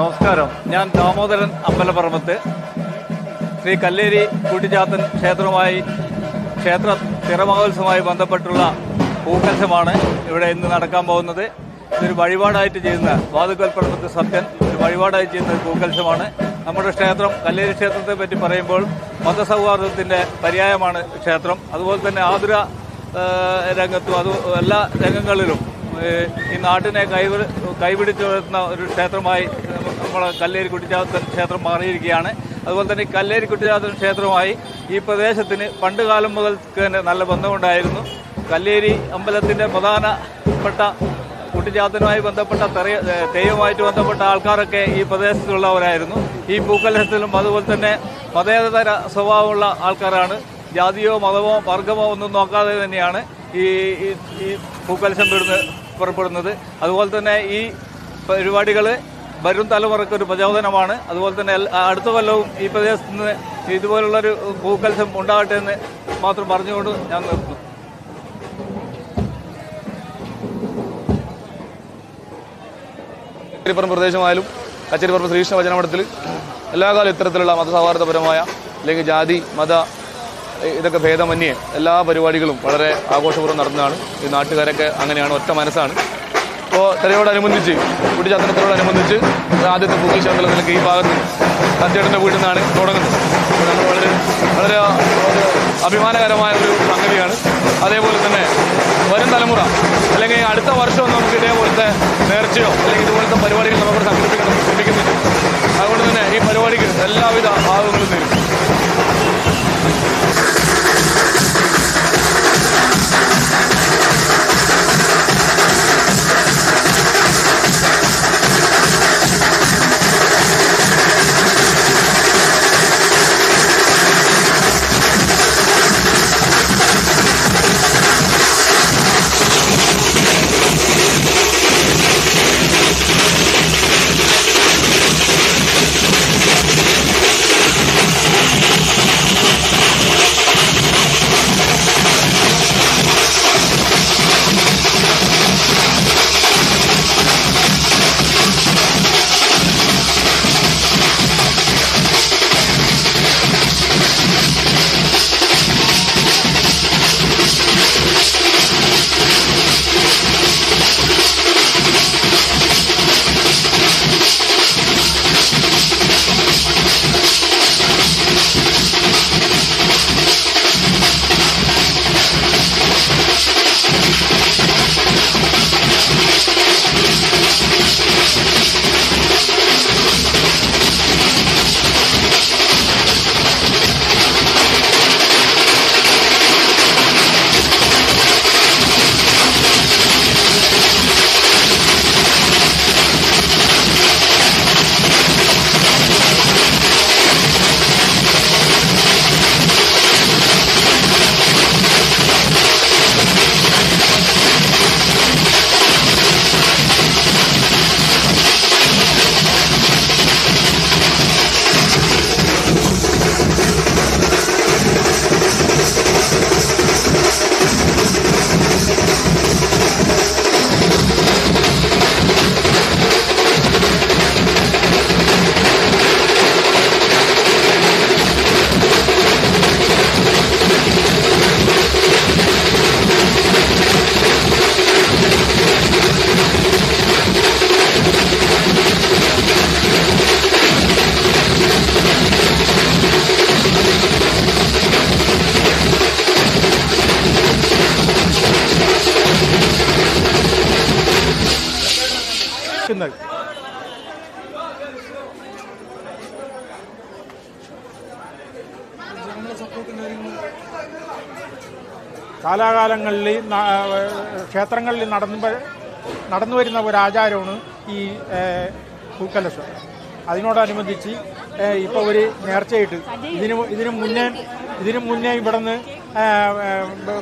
നമസ്കാരം. ഞാൻ ദാമോദരൻ അമ്പലപ്പറമ്പത്ത്. ശ്രീ കല്ലേരി കൂട്ടിച്ചാത്തൻ ക്ഷേത്രവുമായി ക്ഷേത്ര തിറമഹോത്സവമായി ബന്ധപ്പെട്ടുള്ള പൂക്കൽസമാണ് ഇവിടെ ഇന്ന് നടക്കാൻ പോകുന്നത്. ഇതൊരു വഴിപാടായിട്ട് ചെയ്യുന്ന വാതുക്കൽപ്പറമ്പത്ത് സത്യൻ ഒരു വഴിപാടായി ചെയ്യുന്ന ഒരു പൂക്കൽസമാണ് നമ്മുടെ ക്ഷേത്രം കല്ലേരി ക്ഷേത്രത്തെ പറ്റി പറയുമ്പോൾ മതസൗഹാർദ്ദത്തിന്റെ പര്യായമാണ് ക്ഷേത്രം. അതുപോലെ തന്നെ ആതുര രംഗത്തും അത് എല്ലാ രംഗങ്ങളിലും ഈ നാട്ടിനെ കൈവി കൈപിടിച്ചു വരുന്ന ഒരു ക്ഷേത്രമായി നമ്മളെ കല്ലേരി കുട്ടിച്ചാത്തൻ ക്ഷേത്രം മാറിയിരിക്കുകയാണ്. അതുപോലെ തന്നെ കല്ലേരി കുട്ടിച്ചാത്തൻ ക്ഷേത്രമായി ഈ പ്രദേശത്തിന് പണ്ട് കാലം മുതൽ തന്നെ നല്ല ബന്ധമുണ്ടായിരുന്നു. കല്ലേരി അമ്പലത്തിന്റെ പ്രധാനപ്പെട്ട കുട്ടിച്ചാത്തനുമായി ബന്ധപ്പെട്ട തെറിയ തെയ്യവുമായിട്ട് ബന്ധപ്പെട്ട ആൾക്കാരൊക്കെ ഈ പ്രദേശത്തുള്ളവരായിരുന്നു. ഈ പൂക്കലഹത്തിലും അതുപോലെ തന്നെ മതേതര സ്വഭാവമുള്ള ആൾക്കാരാണ്. ജാതിയോ മതമോ വർഗമോ ഒന്നും നോക്കാതെ തന്നെയാണ് ഈ ഈ- പൂക്കലശം വിടുന്ന് പുറപ്പെടുന്നത്. അതുപോലെ തന്നെ ഈ പരിപാടികൾ വരും തലമുറയ്ക്ക് ഒരു പ്രചോദനമാണ്. അതുപോലെ തന്നെ അടുത്ത കൊല്ലവും ഈ പ്രദേശത്ത് നിന്ന് ഇതുപോലുള്ളൊരു പൂക്കൽസം ഉണ്ടാകട്ടെ എന്ന് മാത്രം പറഞ്ഞുകൊണ്ട് ഞാൻ നിർത്തുന്നു. കച്ചേരിപ്പുറം പ്രദേശമായാലും കച്ചേരിപ്പുറം ശ്രീകൃഷ്ണ വചനമഠത്തിൽ എല്ലാ കാലം ഇത്തരത്തിലുള്ള മതസൗഹാർദ്ദപരമായ അല്ലെങ്കിൽ ജാതി മത ഇതൊക്കെ ഭേദമന്യേ എല്ലാ പരിപാടികളും വളരെ ആഘോഷപൂർവം നടന്നതാണ് ഈ നാട്ടുകാരൊക്കെ അങ്ങനെയാണ് ഒറ്റ മനസ്സാണ്. അപ്പോൾ തെരയോടനുബന്ധിച്ച് കുട്ടിച്ചാത്തനത്തോടനുബന്ധിച്ച് ആദ്യത്തെ പൂക്കൽ ശാന്തലത്തിലൊക്കെ ഈ ഭാഗത്ത് സത്യേട്ടന്റെ വീട്ടിൽ നിന്നാണ് തുടങ്ങുന്നത്. നമ്മൾ വളരെ വളരെ അഭിമാനകരമായ ഒരു സംഗതിയാണ്. അതേപോലെ തന്നെ വരും തലമുറ അല്ലെങ്കിൽ അടുത്ത വർഷം നമുക്ക് ഇതേപോലത്തെ നേർച്ചയോ അല്ലെങ്കിൽ ഇതുപോലത്തെ പരിപാടികൾ നമുക്ക് സംഘടിപ്പിക്കണം ശ്രമിക്കുന്നുണ്ട്. അതുകൊണ്ട് തന്നെ ഈ പരിപാടിക്ക് എല്ലാവിധ ഭാഗങ്ങളും നേരും നിൽക്കുന്നത് കാലാകാലങ്ങളിൽ ക്ഷേത്രങ്ങളിൽ നടന്നു നടന്നു വരുന്ന ഒരാചാരമാണ് ഈ പൂക്കലശം അതിനോടനുബന്ധിച്ച് ഇപ്പോൾ ഒരു നേർച്ചയിട്ട് ഇതിന് ഇതിനു മുന്നേ ഇതിനു മുന്നേ ഇവിടുന്ന് ഏഹ്, ഏഹ്,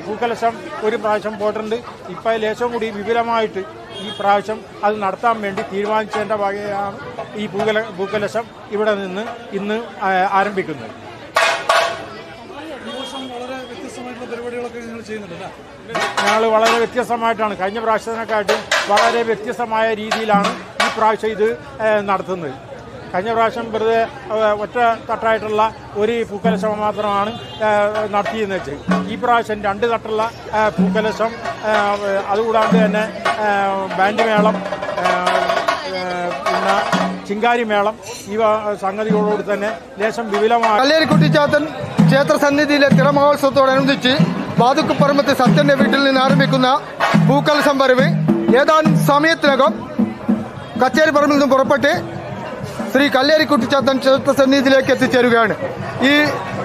പൂക്കലശം ഒരു പ്രാവശ്യം പോയിട്ടുണ്ട്. ഇപ്പോൾ ലേശം കൂടി വിപുലമായിട്ട് ഈ പ്രാവശ്യം അത് നടത്താൻ വേണ്ടി തീരുമാനിച്ചതിന്റെ ഭാഗമാണ് ഈ പൂക്കല പൂക്കലശം ഇവിടെ നിന്ന് ഇന്ന് ആരംഭിക്കുന്നത്. ഞങ്ങൾ വളരെ വ്യത്യസ്തമായിട്ടാണ് കഴിഞ്ഞ പ്രാവശ്യത്തിനെക്കാട്ടും വളരെ വ്യത്യസ്തമായ രീതിയിലാണ് ഈ പ്രാവശ്യം ഇത് നടത്തുന്നത്. കഴിഞ്ഞ പ്രാവശ്യം വെറുതെ ഒറ്റ തട്ടായിട്ടുള്ള ഒരു പൂക്കലശം മാത്രമാണ് നടത്തിയെന്ന് വെച്ച് ഈ പ്രാവശ്യം രണ്ട് തട്ടുള്ള പൂക്കലശം അതുകൂടാതെ തന്നെ ബാൻഡ് മേളം പിന്നെ ചിങ്കാരി മേളം ഈ സംഗതികളോട് തന്നെ ലേശം വിപുലമാണ് കല്ലേരിക്കുട്ടിച്ചാത്തൻ ക്ഷേത്ര സന്നിധിയിലെ തിറമഹോത്സവത്തോടനുബന്ധിച്ച് വാതുക്കുപ്പറമ്പത്ത് സത്യന്റെ വീട്ടിൽ നിന്ന് ആരംഭിക്കുന്ന പൂക്കലശം വരവ്. ഏതാനും സമയത്തിനകം കച്ചേരി പറമ്പിൽ നിന്നും പുറപ്പെട്ട് ശ്രീ കല്ലേരിക്കുട്ടിച്ചാത്തൻ ക്ഷേത്ര സന്നിധിയിലേക്ക് എത്തിച്ചേരുകയാണ്. ഈ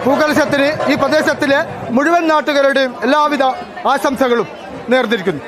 പൂക്കലശത്തിന് ഈ പ്രദേശത്തിലെ മുഴുവൻ നാട്ടുകാരുടെയും എല്ലാവിധ ആശംസകളും നേർന്നിരിക്കുന്നു.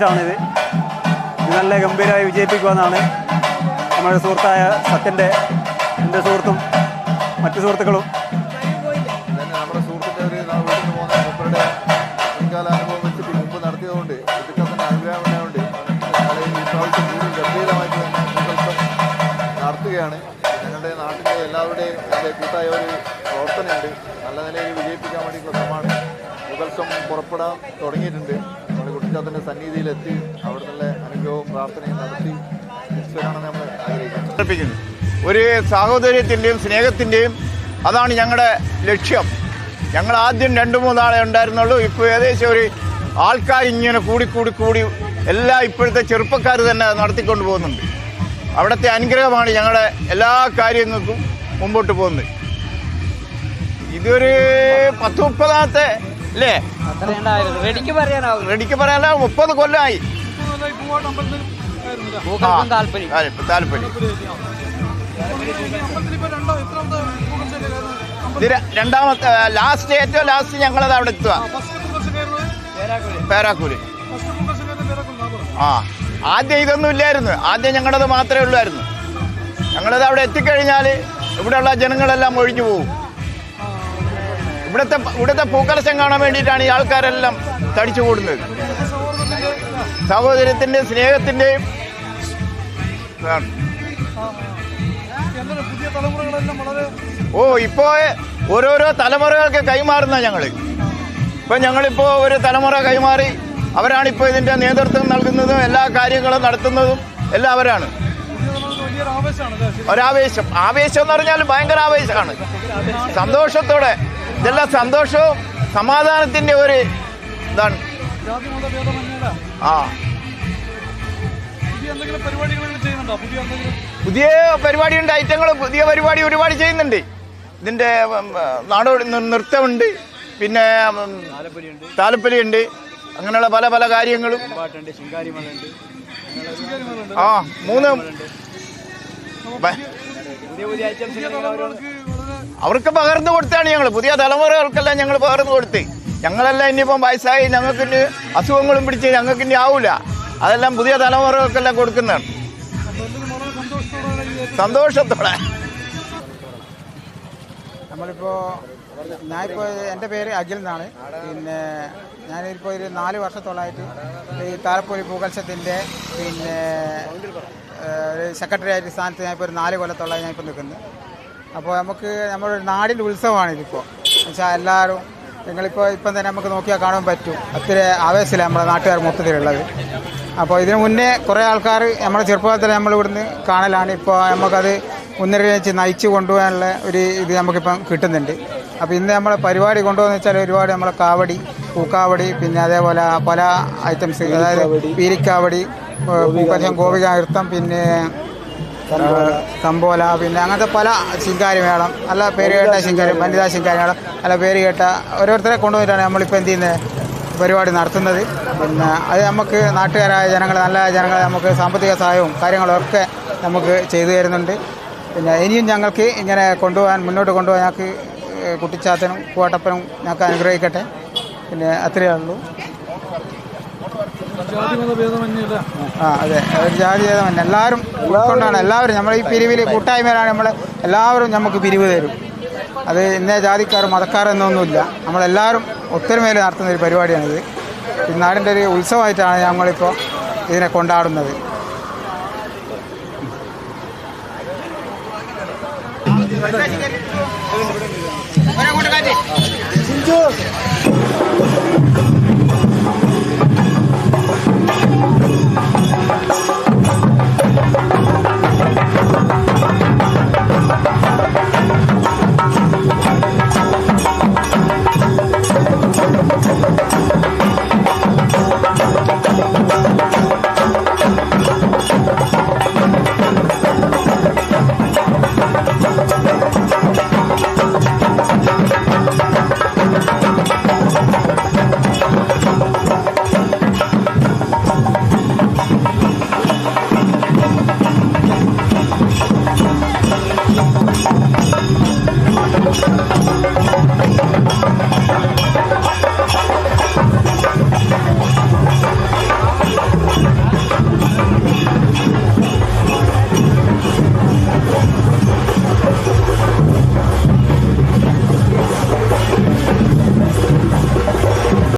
ഇത്. നല്ല ഗംഭീരമായി വിജയിപ്പിക്കുമെന്നാണ് നമ്മുടെ സുഹൃത്തായ സത്യന്റെ എന്റെ സുഹൃത്തും മറ്റു സുഹൃത്തുക്കളും. നടത്തുകയാണ്. ഞങ്ങളുടെ നാട്ടിലെ എല്ലാവരുടെയും പ്രവർത്തനമുണ്ട്. നല്ല നിലയിൽ വിജയിപ്പിക്കാൻ വേണ്ടി പുറപ്പെടാൻ തുടങ്ങിയിട്ടുണ്ട്. സന്നിധിയിൽ സന്നിധിയിലെത്തി അവിടുന്നുള്ള അനുഗ്രഹവും പ്രാർത്ഥനയും നടത്തി തിരിച്ചു നമ്മൾ ഒരു സാഹോദര്യത്തിന്റെയും സ്നേഹത്തിന്റെയും അതാണ് ഞങ്ങളുടെ ലക്ഷ്യം. ഞങ്ങൾ ആദ്യം രണ്ട് മൂന്നാളെ ഉണ്ടായിരുന്നുള്ളൂ. ഇപ്പോൾ ഏകദേശം ഒരു ആൾക്കാർ ഇങ്ങനെ കൂടി കൂടി കൂടി എല്ലാ ഇപ്പോഴത്തെ ചെറുപ്പക്കാർ തന്നെ നടത്തിക്കൊണ്ട് പോകുന്നുണ്ട്. അവിടുത്തെ അനുഗ്രഹമാണ് ഞങ്ങളുടെ എല്ലാ കാര്യങ്ങൾക്കും മുമ്പോട്ട് പോകുന്നത്. ഇതൊരു പത്ത് മുപ്പതാമത്തെ അല്ലേ? റെഡിക്ക് പറയാനാവും. റെഡിക്ക് പറയാനാ മുപ്പത് കൊല്ലമായി താല്പര്യം താല്പര്യം രണ്ടാമത്തെ ലാസ്റ്റ് ഏറ്റവും ലാസ്റ്റ് ഞങ്ങളത് അവിടെ എത്തുക പേരാക്കൂര് ആ ആദ്യം ഇതൊന്നും ഇല്ലായിരുന്നു. ആദ്യം ഞങ്ങളത് മാത്രമേ ഉള്ളായിരുന്നു. ഞങ്ങളത് അവിടെ എത്തിക്കഴിഞ്ഞാൽ ഇവിടെയുള്ള ജനങ്ങളെല്ലാം ഒഴിഞ്ഞു പോകും ഇവിടുത്തെ ഇവിടുത്തെ പൂക്കലശം കാണാൻ വേണ്ടിയിട്ടാണ് ഈ ആൾക്കാരെല്ലാം തടിച്ചു കൂടുന്നത്. സഹോദര്യത്തിന്റെയും സ്നേഹത്തിന്റെയും. ഓ ഇപ്പോ ഓരോരോ തലമുറകൾക്ക് കൈമാറുന്ന ഞങ്ങൾ ഇപ്പൊ ഞങ്ങളിപ്പോ ഒരു തലമുറ കൈമാറി അവരാണിപ്പോ ഇതിന്റെ നേതൃത്വം നൽകുന്നതും എല്ലാ കാര്യങ്ങളും നടത്തുന്നതും എല്ലാം അവരാണ് ഒരാവേശം. ആവേശം എന്ന് പറഞ്ഞാൽ ഭയങ്കര ആവേശമാണ്. സന്തോഷത്തോടെ ഇതെല്ലാം സന്തോഷവും സമാധാനത്തിന്റെ ഒരു ഇതാണ്. ആ. പുതിയ പരിപാടിയുണ്ട് ഐറ്റങ്ങൾ പുതിയ പരിപാടി ഒരുപാട് ചെയ്യുന്നുണ്ട്. ഇതിന്റെ നാടോടി നൃത്തമുണ്ട്. പിന്നെ താലപ്പൊലിയുണ്ട്. അങ്ങനെയുള്ള പല പല കാര്യങ്ങളും. ആ മൂന്ന്. അവർക്ക് പകർന്നു കൊടുത്താണ് ഞങ്ങൾ. പുതിയ തലമുറകൾക്കെല്ലാം ഞങ്ങൾ പകർന്നു കൊടുത്ത്. ഞങ്ങളെല്ലാം ഇനിയിപ്പം വയസ്സായി ഞങ്ങൾക്ക് ഇനി അസുഖങ്ങളും പിടിച്ച് ഞങ്ങൾക്ക് ഇനി ആവൂല. അതെല്ലാം പുതിയ തലമുറകൾക്കെല്ലാം കൊടുക്കുന്നതാണ്. സന്തോഷത്തോടെ. നമ്മളിപ്പോ ഞാനിപ്പോൾ എന്റെ പേര് അഖിൽ എന്നാണ്. പിന്നെ ഞാനിപ്പോൾ ഒരു നാല് വർഷത്തോളമായിട്ട് ഈ താലപ്പൊലി പൂക്കത്സവത്തിന്റെ പിന്നെ ഒരു സെക്രട്ടറി ആയിട്ട് സ്ഥാനത്ത് ഞാനിപ്പോൾ ഒരു നാല് കൊല്ലത്തോളമായി ഞാനിപ്പോൾ നിൽക്കുന്നത് അപ്പോൾ നമുക്ക് നമ്മുടെ നാടിന്റെ ഉത്സവമാണ് ഇതിപ്പോൾ എന്നുവെച്ചാൽ എല്ലാവരും നിങ്ങളിപ്പോൾ ഇപ്പം തന്നെ നമുക്ക് നോക്കിയാൽ കാണാൻ പറ്റും. അത്ര ആവേശമില്ല നമ്മുടെ നാട്ടുകാർ മൊത്തത്തിലുള്ളത്. അപ്പോൾ ഇതിനു മുന്നേ കുറേ ആൾക്കാർ നമ്മുടെ ചെറുപ്പത്തിൽ നമ്മൾ ഇവിടുന്ന് കാണലാണ്. ഇപ്പോൾ നമുക്കത് മുന്നറിയിച്ച് നയിച്ചു കൊണ്ടുപോകാനുള്ള ഒരു ഇത് നമുക്കിപ്പം കിട്ടുന്നുണ്ട്. അപ്പോൾ ഇന്ന് നമ്മളെ പരിപാടി കൊണ്ടുപോകുന്ന വെച്ചാൽ ഒരുപാട് നമ്മളെ കാവടി പൂക്കാവടി പിന്നെ അതേപോലെ പല ഐറ്റംസ് അതായത് പീരിക്കാവടി പൂക്കച്ചം ഗോപിക നൃത്തം പിന്നെ കമ്പോല പിന്നെ അങ്ങനത്തെ പല ശിങ്കാരി മേളം നല്ല പേര് കേട്ട ശിങ്കാരി വനിതാ ശിങ്കാരി മേളം നല്ല പേര് കേട്ട ഓരോരുത്തരെ കൊണ്ടുപോയിട്ടാണ് നമ്മളിപ്പോൾ എന്ത് ചെയ്യുന്നത് പരിപാടി നടത്തുന്നത്. പിന്നെ അത് നമുക്ക് നാട്ടുകാരായ ജനങ്ങൾ നല്ല ജനങ്ങളെ നമുക്ക് സാമ്പത്തിക സഹായവും കാര്യങ്ങളൊക്കെ നമുക്ക് ചെയ്തു തരുന്നുണ്ട്. പിന്നെ ഇനിയും ഞങ്ങൾക്ക് ഇങ്ങനെ കൊണ്ടുപോകാൻ മുന്നോട്ട് കൊണ്ടുപോകാൻ ഞങ്ങൾക്ക് കുട്ടിച്ചാത്തനും കൂട്ടപ്പനും ഞങ്ങൾക്ക് അനുഗ്രഹിക്കട്ടെ. പിന്നെ അത്രയേ ഉള്ളൂ. ആ അതെ. ഒരു ജാതി ഭേദമല്ല എല്ലാവരും ഉൾക്കൊണ്ടാണ്. എല്ലാവരും നമ്മൾ ഈ പിരിവിൽ കൂട്ടായ്മയിലാണ് നമ്മൾ എല്ലാവരും നമുക്ക് പിരിവ് തരും. അത് ഇന്നേ ജാതിക്കാർ മതക്കാർ എന്നൊന്നുമില്ല. നമ്മളെല്ലാവരും ഒത്തൊരുമയിൽ നടത്തുന്ന ഒരു പരിപാടിയാണിത്. ഈ നാടിന്റെ ഒരു ഉത്സവമായിട്ടാണ് ഞങ്ങളിപ്പോൾ ഇതിനെ കൊണ്ടാടുന്നത്.